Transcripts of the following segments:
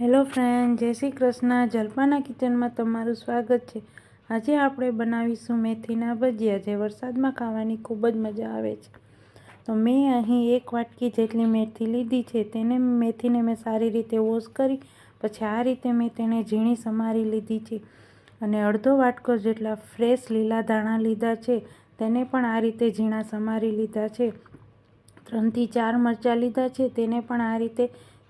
Hello friend, જય શ્રી કૃષ્ણ. જલપાના કિચનમાં તમારું સ્વાગત છે. આજે આપણે બનાવીશું મેથીના ભજીયા. જે વરસાદમાં ખાવાની ખૂબ જ મજા આવે છે. તો મેં અહીં એક વાટકી જેટલી મેથી લીધી છે. તેને મેથીને મેં સારી રીતે વોશ કરી, પછી આ રીતે મેં તેને ઝીણી સમારી લીધી છે. અને અડધો વાટકો જેટલા ફ્રેશ લીલા ધાણા લીધા છે, તેને પણ આ રીતે ઝીણા સમારી લીધા છે. ત્રણથી ચાર મરચાં લીધા છે, તેને પણ આ રીતે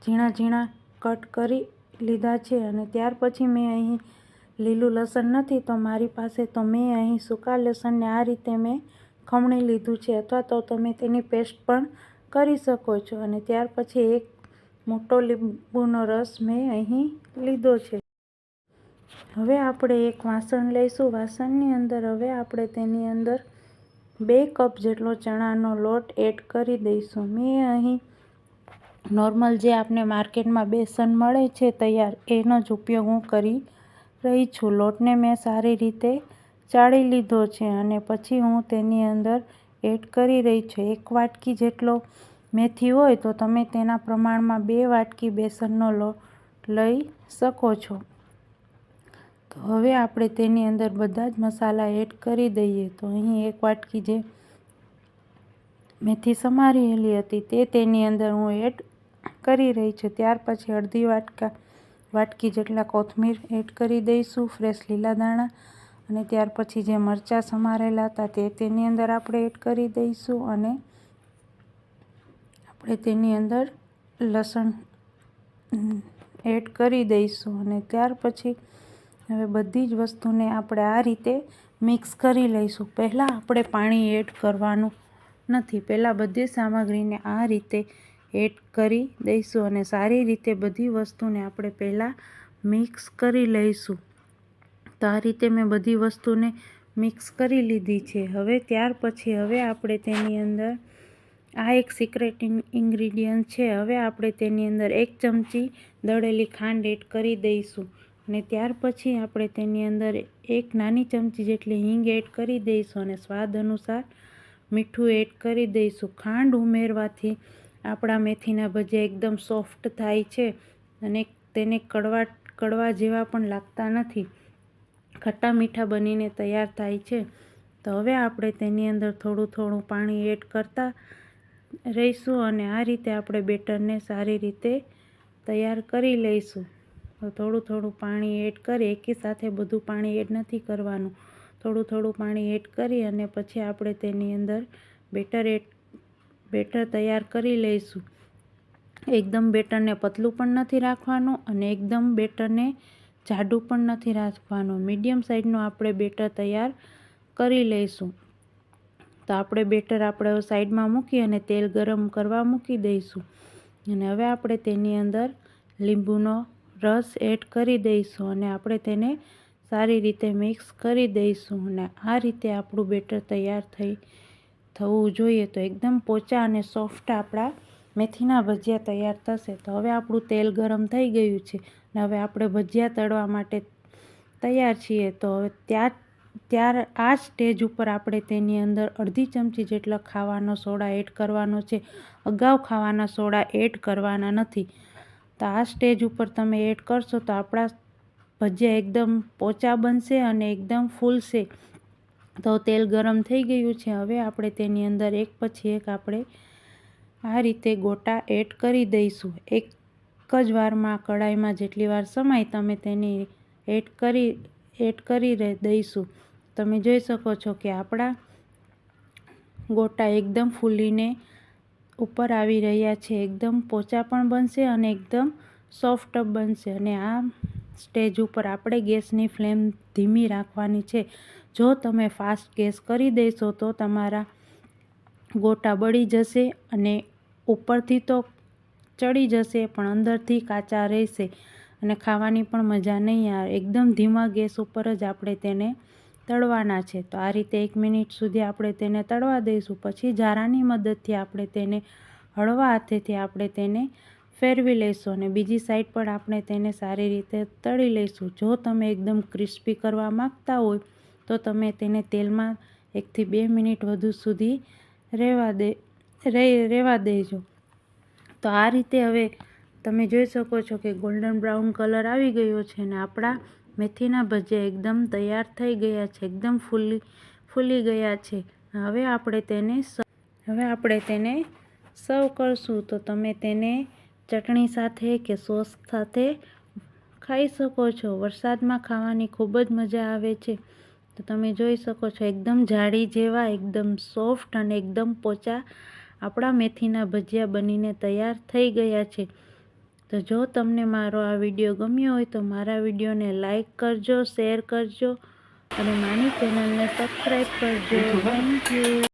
ઝીણા ઝીણા કટ કરી લીધા છે અને ત્યાર પછી મેં અહીં લીલું લસણ નથી તો મારી પાસે તો મેં અહીં સૂકા લસણને આ રીતે મેં ખમણી લીધું છે અથવા તો તમે તેની પેસ્ટ પણ કરી શકો છો. અને ત્યાર પછી એક મોટો લીંબુનો રસ મેં અહીં લીધો છે. હવે આપણે એક વાસણ લઈશું. વાસણની અંદર હવે આપણે તેની અંદર બે કપ જેટલો ચણાનો લોટ એડ કરી દઈશું. મેં અહીં નોર્મલ જે આપણે માર્કેટમાં બેસન મળે છે તૈયાર, એનો જ ઉપયોગ હું કરી રહી છું. લોટને મેં સારી રીતે ચાળી લીધો છે અને પછી હું તેની અંદર એડ કરી રહી છું. એક વાટકી જેટલો મેથી હોય તો તમે તેના પ્રમાણમાં બે વાટકી બેસનનો લોટ લઈ શકો છો. તો હવે આપણે તેની અંદર બધા જ મસાલા એડ કરી દઈએ. તો અહીં એક વાટકી જે મેથી સમારેલી હતી તે તેની અંદર હું એડ કરી રહી છું. ત્યાર પછી અડધી વાટકા, વાટકી જેટલા કોથમીર એડ કરી દઈશું, ફ્રેશ લીલા દાણા અને ત્યાર પછી જે મરચાં સમારેલા હતા તે તેની અંદર આપણે એડ કરી દઈશું અને આપણે તેની અંદર લસણ એડ કરી દઈશું અને ત્યાર પછી હવે બધી જ વસ્તુને આપણે આ રીતે મિક્સ કરી લઈશું. પહેલાં આપણે પાણી એડ કરવાનું નથી. પહેલાં બધી સામગ્રીને આ રીતે એડ કરી દઈશું અને સારી રીતે બધી વસ્તુને આપણે પહેલાં મિક્સ કરી લઈશું. તો આ રીતે મેં બધી વસ્તુને મિક્સ કરી લીધી છે. હવે ત્યાર પછી હવે આપણે તેની અંદર આ એક સિક્રેટ ઇન્ગ્રીડિયન્ટ છે. હવે આપણે તેની અંદર એક ચમચી દળેલી ખાંડ એડ કરી દઈશું. અને ત્યાર પછી આપણે તેની અંદર એક નાની ચમચી જેટલી હિંગ એડ કરી દઈશું અને સ્વાદ અનુસાર મીઠું એડ કરી દઈશું. ખાંડ ઉમેરવાથી આપણા મેથીના ભજીયા એકદમ સોફ્ટ થાય છે અને તેને કડવા કડવા જેવા પણ લાગતા નથી. ખટ્ટા મીઠા બનીને તૈયાર થાય છે. તો હવે આપણે તેની અંદર થોડું થોડું પાણી એડ કરતા રહીશું અને આ રીતે આપણે બેટરને સારી રીતે તૈયાર કરી લઈશું. તો થોડું થોડું પાણી એડ કરી, એકી સાથે બધું પાણી એડ નથી કરવાનું. થોડું થોડું પાણી એડ કરી અને પછી આપણે તેની અંદર બેટર એડ બેટર તૈયાર કરી લઈશું. એકદમ બેટરને પતલું પણ નથી રાખવાનું અને એકદમ બેટરને જાડું પણ નથી રાખવાનું. મીડિયમ સાઇઝનું આપણે બેટર તૈયાર કરી લઈશું. તો આપણે બેટર આપણે સાઈડમાં મૂકી અને તેલ ગરમ કરવા મૂકી દઈશું. અને હવે આપણે તેની અંદર લીંબુનો રસ એડ કરી દઈશું અને આપણે તેને સારી રીતે મિક્સ કરી દઈશું અને આ રીતે આપણું બેટર તૈયાર થઈ થવું જોઈએ તો એકદમ પોચા અને સોફ્ટ આપણા મેથીના ભજીયા તૈયાર થશે. તો હવે આપણું તેલ ગરમ થઈ ગયું છે અને હવે આપણે ભજીયા તળવા માટે તૈયાર છીએ. તો હવે ત્યાં ત્યાર, આ સ્ટેજ ઉપર આપણે તેની અંદર અડધી ચમચી જેટલો ખાવાનો સોડા એડ કરવાનો છે. અગાઉ ખાવાના સોડા એડ કરવાના નથી. તો આ સ્ટેજ ઉપર તમે એડ કરશો તો આપણા ભજીયા એકદમ પોચા બનશે અને એકદમ ફૂલશે. તો તેલ ગરમ થઈ ગયું છે. હવે આપણે તેની અંદર એક પછી એક આપણે આ રીતે ગોટા એડ કરી દઈશું. એક જ વારમાં કડાઈમાં જેટલી વાર સમાય તમે તેની એડ કરી એડ કરી દઈશું. તમે જોઈ શકો છો કે આપણા ગોટા એકદમ ફૂલીને ઉપર આવી રહ્યા છે. એકદમ પોચા પણ બનશે અને એકદમ સોફ્ટ બનશે. અને આ સ્ટેજ ઉપર આપણે ગેસની ફ્લેમ ધીમી રાખવાની છે. જો તમે ફાસ્ટ ગેસ કરી દેશો તો તમારા ગોટા બળી જશે અને ઉપરથી તો ચડી જશે, પણ અંદરથી કાચા રહેશે અને ખાવાની પણ મજા નહીં આવે. એકદમ ધીમા ગેસ ઉપર જ આપણે તેને તળવાના છે. તો આ રીતે એક મિનિટ સુધી આપણે તેને તળવા દઈશું. પછી ઝારાની મદદથી આપણે તેને હળવા હાથેથી આપણે તેને ફેરવી લઈશું અને બીજી સાઈડ પણ આપણે તેને સારી રીતે તળી લઈશું જો તમે એકદમ ક્રિસ્પી કરવા માગતા હોય તો તમે તેને તેલમાં એકથી બે મિનિટ વધુ સુધી રહેવા દે રહેવા દેજો. તો આ રીતે હવે તમે જોઈ શકો છો કે ગોલ્ડન બ્રાઉન કલર આવી ગયો છે અને આપણા મેથીના ભજીયા એકદમ તૈયાર થઈ ગયા છે, એકદમ ફૂલી ફૂલી ગયા છે. હવે આપણે તેને હવે આપણે તેને સર્વ કરશું. તો તમે તેને ચટણી સાથે કે સોસ સાથે ખાઈ શકો છો. વરસાદમાં ખાવાની ખૂબ જ મજા આવે છે. તો તમે જોઈ શકો છો એકદમ જાડી જેવા એકદમ સોફ્ટ અને એકદમ પોચા આપણા મેથીના ભજીયા બનીને તૈયાર થઈ ગયા છે. તો જો તમને મારો આ વીડિયો ગમ્યો હોય તો મારા વિડીયોને લાઈક કરજો શેર કરજો અને મારી ચેનલને સબસ્ક્રાઈબ કરજો. Thank you